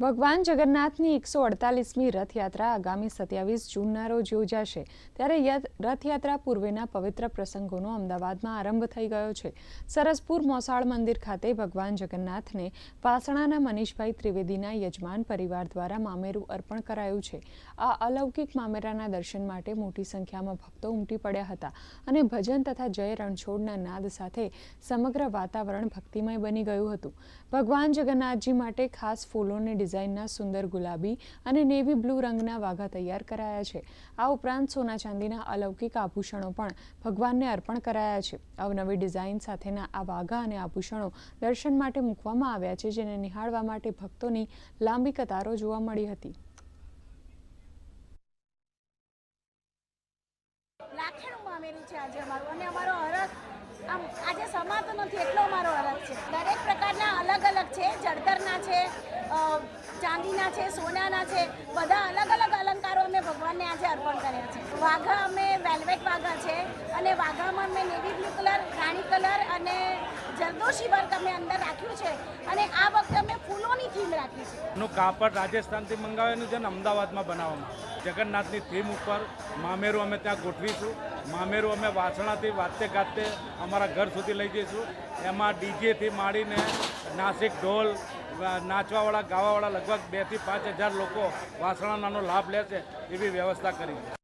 ભગવાન જગન્નાથની એકસો અડતાલીસમી રથયાત્રા આગામી સત્યાવીસ જૂનના રોજ યોજાશે. ત્યારે રથયાત્રા પૂર્વેના પવિત્ર પ્રસંગોનો અમદાવાદમાં આરંભ થઈ ગયો છે. સરસપુર મોસાળ મંદિર ખાતે ભગવાન જગન્નાથને પાસણાના મનીષભાઈ ત્રિવેદીના યજમાન પરિવાર દ્વારા મામેરું અર્પણ કરાયું છે. આ અલૌકિક મામેરાના દર્શન માટે મોટી સંખ્યામાં ભક્તો ઉમટી પડ્યા હતા અને ભજન તથા જય રણછોડના નાદ સાથે સમગ્ર વાતાવરણ ભક્તિમય બની ગયું હતું. ભગવાન જગન્નાથજી માટે ખાસ ફૂલોની ડિઝાઇનના સુંદર ગુલાબી અને નેવી બ્લુ રંગના વાઘા તૈયાર કરાયા છે. આ ઉપરાંત સોના ચાંદીના અલૌકિક આભૂષણો પણ ભગવાનને અર્પણ કરાયા છે. અવનવી ડિઝાઇન સાથેના આ વાઘા અને આભૂષણો દર્શન માટે મૂકવામાં આવ્યા છે, જેને નિહાળવા માટે ભક્તોની લાંબી કતારો જોવા મળી હતી. આજે અમારું. અને અમારો હરખ આમ આજે સમાતો નથી, એટલો અમારો હરખ છે. દરેક છે જળતરના છે ચાંદીના છે, સોનાના છે, બધા અલગ અલગ અલંકારો અમે ભગવાનને આજે અર્પણ કર્યા છે. વાઘા અમે વેલ્વેટ વાઘા છે અને વાઘામાં અમે નેવી બ્લુ કલર, રાણી કલર અને જરદોશી વર્ક અમે અંદર રાખ્યું છે. અને આ વખતે નું કાપડ રાજસ્થાનથી મંગાવેલું છે ને અમદાવાદમાં બનાવવામાં. જગન્નાથની થીમ ઉપર મામેરું અમે ત્યાં ગોઠવીશું. મામેરું અમે વાસણાથી વાતે ગાતે અમારા ઘર સુધી લઈ જઈશું. એમાં ડીજેથી માંડીને નાસિક ઢોલ નાચવાવાળા, ગાવાવાળા લગભગ બેથી પાંચ હજાર લોકો વાસણાનો લાભ લે છે એવી વ્યવસ્થા કરી છે.